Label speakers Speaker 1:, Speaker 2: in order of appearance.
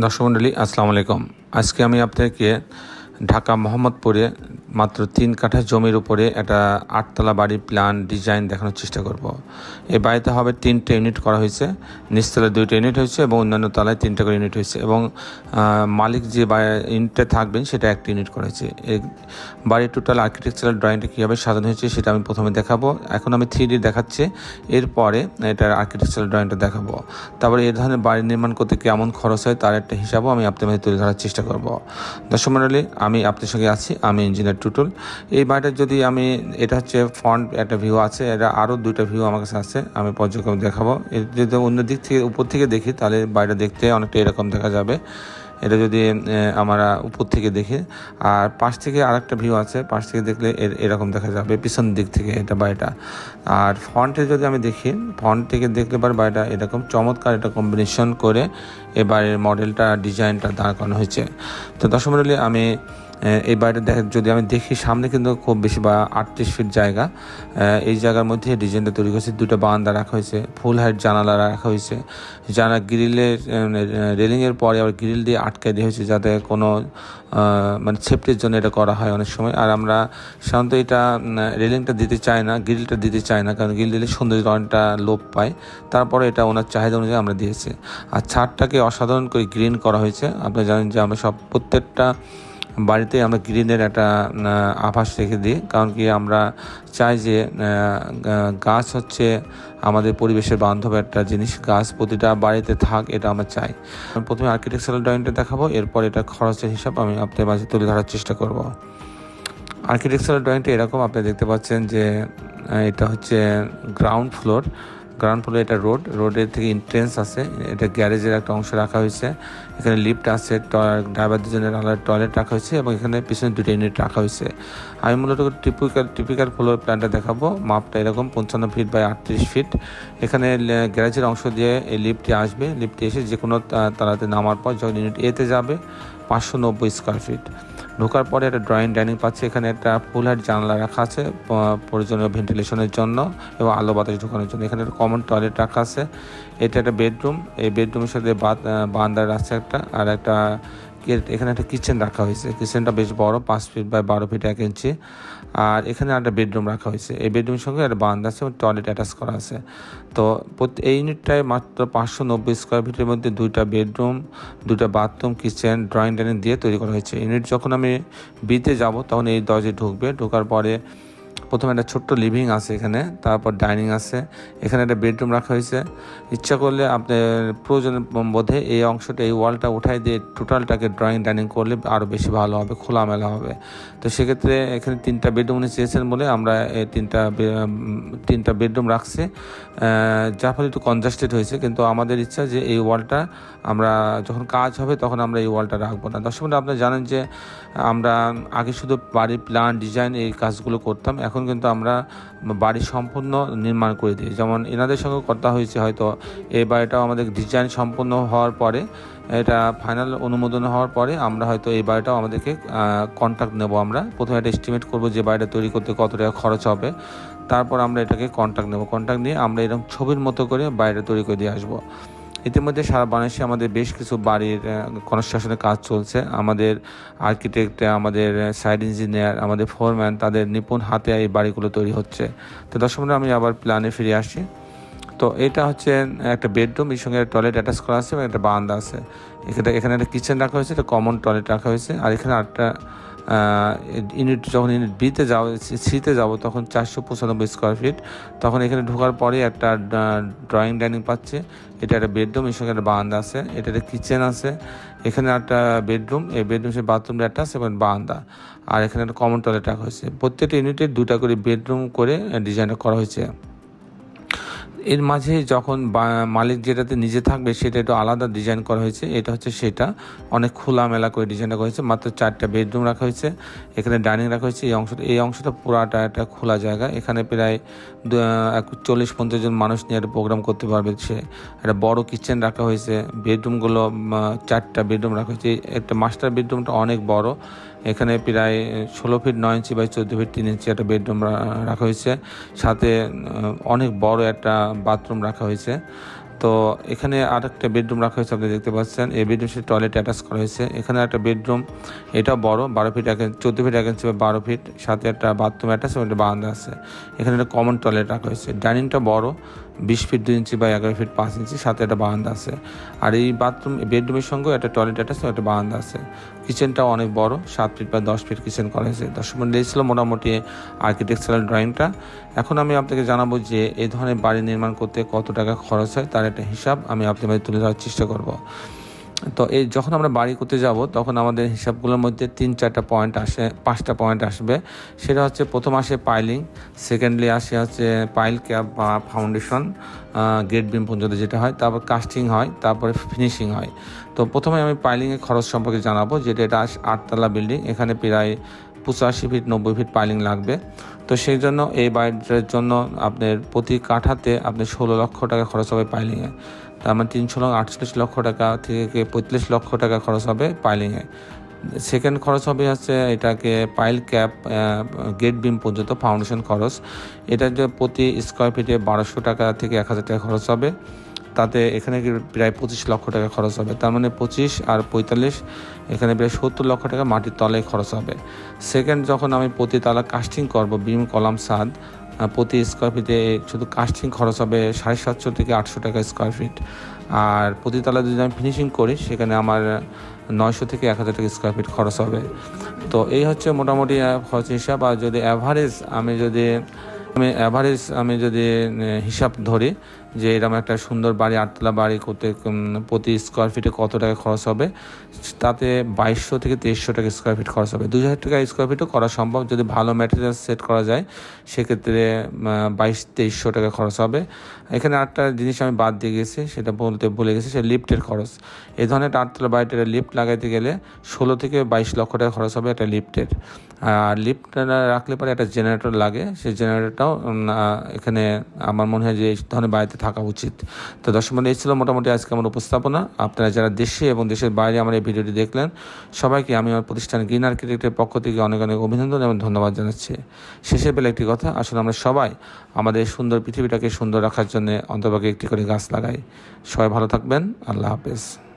Speaker 1: দর্শক মন্ডলী আসসালামু আলাইকুম। আজকে আমি আপনাকে ঢাকা মোহাম্মদপুরে মাত্র তিন কাঠা জমির উপরে একটা আটতলা বাড়ির প্ল্যান ডিজাইন দেখানোর চেষ্টা করব। এই বাড়িতে হবে তিনটে ইউনিট করা হয়েছে। নিচতলায় দুইটা ইউনিট হয়েছে এবং অন্যান্য তলায় তিনটা করে ইউনিট হয়েছে এবং মালিক যে ইউনিটে থাকবেন সেটা একটা ইউনিট করা হয়েছে। এই বাড়ির টোটাল আর্কিটেকচারাল ড্রয়িংটা কীভাবে সাজানো হয়েছে সেটা আমি প্রথমে দেখাবো। এখন আমি থ্রি ডি দেখাচ্ছি। এরপরে এটার আর্কিটেকচারাল ড্রয়িংটা দেখাবো। তারপরে এই ধরনের বাড়ি নির্মাণ করতে কেমন খরচ হয় তার একটা হিসাবও আমি আপনার মাঝে তুলে ধরার চেষ্টা করব। দর্শক মণ্ডলী, আমি আপনার সঙ্গে আছি, আমি ইঞ্জিনিয়ার টুটুল। এই বাড়িটা যদি আমি, এটা হচ্ছে ফ্রন্ট একটা ভিউ আছে, এটা আরও দুইটা ভিউ আমার কাছে আছে, আমি পর্যটক দেখাবো। যদি অন্য দিক থেকে, উপর থেকে দেখি, তাহলে বাড়িটা দেখতে অনেকটা এরকম দেখা যাবে। এটা যদি আমরা উপর থেকে দেখি, আর পাশ থেকে আরেকটা ভিউ আছে, পাশ থেকে দেখলে এর- এরকম দেখা যাবে, পিছন দিক থেকে এটা বাড়িটা। আর ফ্রন্টে যদি আমি দেখি ফ্রন্ট থেকে দেখলে পরে বাড়িটা এরকম চমৎকার এটা কম্বিনেশন করে এ মডেলটা ডিজাইনটা দাঁড় করানো হয়েছে। তো দর্শক মণ্ডলী আমি এই বাড়িটা দেখ, যদি আমি দেখি, সামনে কিন্তু খুব বেশি বা আটত্রিশ ফিট জায়গা। এই জায়গার মধ্যে ডিজাইনটা তৈরি করেছে, দুটো বারান্দা রাখা হয়েছে ফুল হাইট জানালা রাখা হয়েছে। জানা গ্রিলের রেলিংয়ের পরে আবার গ্রিল দিয়ে আটকে দেওয়া হয়েছে যাতে কোনো মানে সেফটির জন্য এটা করা হয় অনেক সময়। আর আমরা সাধারণত এটা রেলিংটা দিতে চাই না গ্রিলটা দিতে চাই না, কারণ গ্রিল দিলে সৌন্দর্য অনেকটা লোপ পায়। তারপরে এটা ওনার চাহিদা অনুযায়ী আমরা দিয়েছি। আর ছাদটাকে অসাধারণ করে গ্রিন করা হয়েছে। আপনি জানেন যে আমরা সব প্রত্যেকটা বাড়িতে আমরা গ্রিনের একটা আভাস রেখে দিই। কারণ কি আমরা চাই যে গাছ হচ্ছে আমাদের পরিবেশের বান্ধব একটা জিনিস। গাছ প্রতিটা বাড়িতে থাক, এটা আমরা চাই। প্রথমে আর্কিটেকচারাল ড্রয়িংটা দেখাবো, এরপর এটা খরচের হিসাব আমি আপনার মাঝে তুলে ধরার চেষ্টা করব। আর্কিটেকচারাল ড্রয়িংটা এরকম, আপনি দেখতে পাচ্ছেন যে এটা হচ্ছে গ্রাউন্ড ফ্লোর গ্রাউন্ড ফ্লোরে এটা রোড, রোডের থেকে ইন্ট্রেন্স আছে, এটা গ্যারেজের একটা অংশ রাখা হয়েছে। এখানে লিফট আছে ড্রাইভার দুজনের আলাদা টয়লেট রাখা হয়েছে এবং এখানে পিছনে দুটো ইউনিট রাখা হয়েছে। আমি মূলত টিপিক্যাল টিপিক্যাল ফ্লোর প্ল্যানটা দেখাবো। মাপটা এরকম, পঞ্চান্ন ফিট বাই আটত্রিশ ফিট এখানে গ্যারেজের অংশ দিয়ে এই লিফটটি আসবে। লিফটে এসে যে কোনো তালাতে নামার পর যখন ইউনিট এতে যাবে পাঁচশো নব্বই স্কোয়ার ফিট ঢোকার পরে একটা ড্রয়িং ডাইনিং পাচ্ছে, এখানে একটা ফুল হাইট জানলা রাখা আছে প্রয়োজনীয় ভেন্টিলেশনের জন্য এবং আলো বাতাস ঢোকানোর জন্য। এখানে একটা কমন টয়লেট রাখা আছে, এটা একটা বেডরুম এই বেডরুমের সাথে বারান্দার আছে একটা, আর একটা এখানে একটা কিচেন রাখা হয়েছে। কিচেনটা বেশ বড়, পাঁচ ফিট বাই বারো ফিট এক ইঞ্চি আর এখানে একটা বেডরুম রাখা হয়েছে। এই বেডরুমের সঙ্গে একটা বারান্দা আছে এবং টয়লেট অ্যাটাচ করা আছে। তো এই ইউনিটটায় মাত্র পাঁচশো নব্বই স্কোয়ার ফিটের মধ্যে দুইটা বেডরুম দুটা বাথরুম কিচেন ড্রয়িং ডাইনিং দিয়ে তৈরি করা হয়েছে। ইউনিট যখন আমি বিতে যাব, তখন এই দরজায় ঢুকবে। ঢোকার পরে প্রথমে একটা ছোট্ট লিভিং আছে এখানে, তারপর ডাইনিং আছে। এখানে একটা বেডরুম রাখা হয়েছে। ইচ্ছা করলে আপনি প্রয়োজন বোধে এই অংশটা, এই ওয়ালটা উঠাই দিয়ে টোটালটাকে ড্রয়িং ডাইনিং করলে আরও বেশি ভালো হবে, খোলামেলা হবে। তো সেক্ষেত্রে এখানে তিনটা বেডরুম উনি চেয়েছেন বলে আমরা এই তিনটা তিনটা বেডরুম রাখছি। যার ফলে একটু কনজাস্টেড হয়েছে, কিন্তু আমাদের ইচ্ছা যে এই ওয়ালটা আমরা যখন কাজ হবে তখন আমরা এই ওয়ালটা রাখব না। দর্শক আপনারা জানেন যে আমরা আগে শুধু বাড়ির প্ল্যান ডিজাইন এই কাজগুলো করতাম, এখন কিন্তু আমরা বাড়ি সম্পূর্ণ নির্মাণ করে দিই যেমন এনাদের সঙ্গে কথা হয়েছে হয়তো এই বাড়িটাও আমাদের ডিজাইন সম্পূর্ণ হওয়ার পরে, এটা ফাইনাল অনুমোদন হওয়ার পরে আমরা হয়তো এই বাড়িটাও আমাদেরকে কন্ট্যাক্ট নেব আমরা। প্রথমে একটা এস্টিমেট করব যে বাড়িটা তৈরি করতে কত টাকা খরচ হবে। তারপর আমরা এটাকে কন্ট্যাক্ট নেব। কন্ট্যাক্ট নিয়ে আমরা এরকম ছবির মতো করে বাড়িটা তৈরি করে দিয়ে আসব। ইতিমধ্যে সারা বাংলাদেশে আমাদের বেশ কিছু বাড়ির কনস্ট্রাকশনের কাজ চলছে। আমাদের আর্কিটেক্ট আমাদের সাইড ইঞ্জিনিয়ার আমাদের ফোরম্যান তাদের নিপুণ হাতে এই বাড়িগুলো তৈরি হচ্ছে। তো দর্শক আমি আবার প্ল্যানে ফিরে আসি। তো এটা হচ্ছে একটা বেডরুম এর সঙ্গে টয়লেট অ্যাটাচ করা আছে এবং একটা বারান্দা আছে। এখানে এখানে একটা কিচেন রাখা হয়েছে, একটা কমন টয়লেট রাখা হয়েছে। আর এখানে আটটা ইউনিট যখন ইউনিট বিতে যাব সিতে যাব, তখন চারশো পঁচানব্বই স্কোয়ার ফিট তখন এখানে ঢোকার পরে একটা ড্রয়িং ডাইনিং পাচ্ছে। এটা একটা বেডরুম এর সঙ্গে একটা বারান্দা আছে। এটা একটা কিচেন আছে। এখানে একটা বেডরুম এই বেডরুম সে বাথরুম একটা আছে এবং বারান্দা। আর এখানে একটা কমন টয়লেট রাখা হয়েছে। প্রত্যেকটা ইউনিটে দুটা করে বেডরুম করে ডিজাইনটা করা হয়েছে। এর মাঝে যখন মালিক যেটাতে নিজে থাকবে, সেটা একটু আলাদা ডিজাইন করা হয়েছে। এটা হচ্ছে সেটা। অনেক খোলামেলা করে ডিজাইনটা করা হয়েছে। মাত্র চারটা বেডরুম রাখা হয়েছে। এখানে ডাইনিং রাখা হয়েছে। এই অংশটা এই অংশটা পুরাটা একটা খোলা জায়গা। এখানে প্রায় চল্লিশ, পঞ্চাশ জন মানুষ নিয়ে একটা প্রোগ্রাম করতে পারবে। সে একটা বড় কিচেন রাখা হয়েছে। বেডরুমগুলো চারটা বেডরুম রাখা হয়েছে। একটা মাস্টার বেডরুমটা অনেক বড়। এখানে প্রায় ষোলো ফিট নয় ইঞ্চি বাই চোদ্দ ফিট তিন ইঞ্চি একটা বেডরুম রাখা হয়েছে। সাথে অনেক বড় একটা বাথরুম রাখা হয়েছে। তো এখানে আর একটা বেডরুম রাখা হয়েছে, আপনি দেখতে পাচ্ছেন। এই বেডরুম সে টয়লেট অ্যাটাচ করা হয়েছে। এখানে একটা বেডরুম এটা বড়, বারো ফিট এক চোদ্দ ফিট এক ইঞ্চি বারো ফিট। সাথে একটা বাথরুম অ্যাটাচ এবং একটা বারান্দা আছে। এখানে একটা কমন টয়লেট রাখা হয়েছে। ডাইনিংটা বড় বিশ ফিট দুই ইঞ্চি বা এগারো ফিট পাঁচ ইঞ্চি, সাথে একটা বারান্দা আছে। আর এই বাথরুম বেডরুমের সঙ্গে একটা টয়লেট অ্যাটাচ একটা বারান্দা আছে। কিচেনটাও অনেক বড়, সাত ফিট বা দশ ফিট কিচেন করা হয়েছে দর্শক মন্ডলী ছিল মোটামুটি আর্কিটেকচারাল ড্রয়িংটা এখন আমি আপনাকে জানাব যে এই ধরনের বাড়ি নির্মাণ করতে কত টাকা খরচ হয়, তার একটা হিসাব আমি আপনার তুলে ধরার চেষ্টা করব। তো এই যখন আমরা বাড়ি করতে যাব, তখন আমাদের হিসাবগুলোর মধ্যে তিন, চারটা পয়েন্ট আসে, পাঁচটা পয়েন্ট আসবে। সেটা হচ্ছে প্রথম আসে পাইলিং সেকেন্ডলি আসে হচ্ছে পাইল ক্যাপ বা ফাউন্ডেশন গেট বিম পর্যন্ত যেটা হয়, তারপর কাস্টিং হয়, তারপরে ফিনিশিং হয়। তো প্রথমে আমি পাইলিংয়ের খরচ সম্পর্কে জানাব, যেটা এটা আটতলা বিল্ডিং এখানে প্রায় পঁচাশি ফিট নব্বই ফিট পাইলিং লাগবে। তো সেই জন্য এই বাড়িটার জন্য আপনার প্রতি কাঠাতে আপনি ষোলো লক্ষ টাকা খরচ হবে পাইলিংয়ে তার মানে তিনশো লক্ষ আটচল্লিশ লক্ষ টাকা থেকে পঁয়ত্রিশ লক্ষ টাকা খরচ হবে পাইলিংয়ে সেকেন্ড খরচ হবে হচ্ছে এটাকে পাইল ক্যাপ গেট বিম পর্যন্ত ফাউন্ডেশন খরচ। এটা যে প্রতি স্কোয়ার ফিটে বারোশো টাকা থেকে এক হাজার টাকা খরচ হবে। তাতে এখানে প্রায় পঁচিশ লক্ষ টাকা খরচ হবে। তার মানে পঁচিশ আর পঁয়তাল্লিশ, এখানে প্রায় সত্তর লক্ষ টাকা মাটির তলায় খরচ হবে। সেকেন্ড যখন আমি প্রতি তালা কাস্টিং করব বিম কলাম সাদ প্রতি স্কোয়ার ফিটে শুধু কাস্টিং খরচ হবে সাড়ে সাতশো থেকে আটশো টাকা স্কোয়ার ফিট আর প্রতি তালা যদি আমি ফিনিশিং করি, সেখানে আমার নয়শো থেকে এক হাজার টাকা স্কোয়ার ফিট খরচ হবে। তো এই হচ্ছে মোটামুটি খরচ হিসাব। আর যদি অ্যাভারেজ আমি যদি আমি অ্যাভারেজ আমি যদি হিসাব ধরি যে এরকম একটা সুন্দর বাড়ি, আটতলা বাড়ি করতে প্রতি স্কোয়ার ফিটে কত টাকা খরচ হবে, তাতে বাইশশো থেকে তেইশশো টাকা স্কোয়ার ফিট খরচ হবে। দুই হাজার টাকা স্কোয়ার ফিটও করা সম্ভব। যদি ভালো ম্যাটেরিয়াল সেট করা যায়, সেক্ষেত্রে বাইশ, তেইশশো টাকা খরচ হবে। এখানে আটটা জিনিস আমি বাদ দিয়ে গেছি, সেটা বলতে ভুলে গেছি, সেটা লিফটের খরচ। এই ধরনের আটতলা বাড়িতে লিফট লাগাইতে গেলে ষোলো থেকে বাইশ লক্ষ টাকা খরচ হবে একটা লিফটের আর লিফট রাখলে পরে একটা জেনারেটর লাগে, সেই জেনারেটরটাও উম, এখানে আমার মনে হয় যে এই ধরনের বাড়িতে থাকা উচিত। তো দর্শক বন্ধু এই ছিল মোটামুটি আজকে আমার উপস্থাপনা। আপনারা যারা দেশে এবং দেশের বাইরে আমার এই ভিডিওটি দেখলেন সবাইকে আমি আমার প্রতিষ্ঠান গ্রিন আর্কিটেক্টের পক্ষ থেকে অনেক অনেক অভিনন্দন এবং ধন্যবাদ জানাচ্ছি। শেষে পেলে একটি কথা আসলে আমরা সবাই আমাদের সুন্দর পৃথিবীটাকে সুন্দর রাখার জন্য অন্তর্ভাগে একটি করে গাছ লাগাই। সবাই ভালো থাকবেন। আল্লাহ হাফেজ।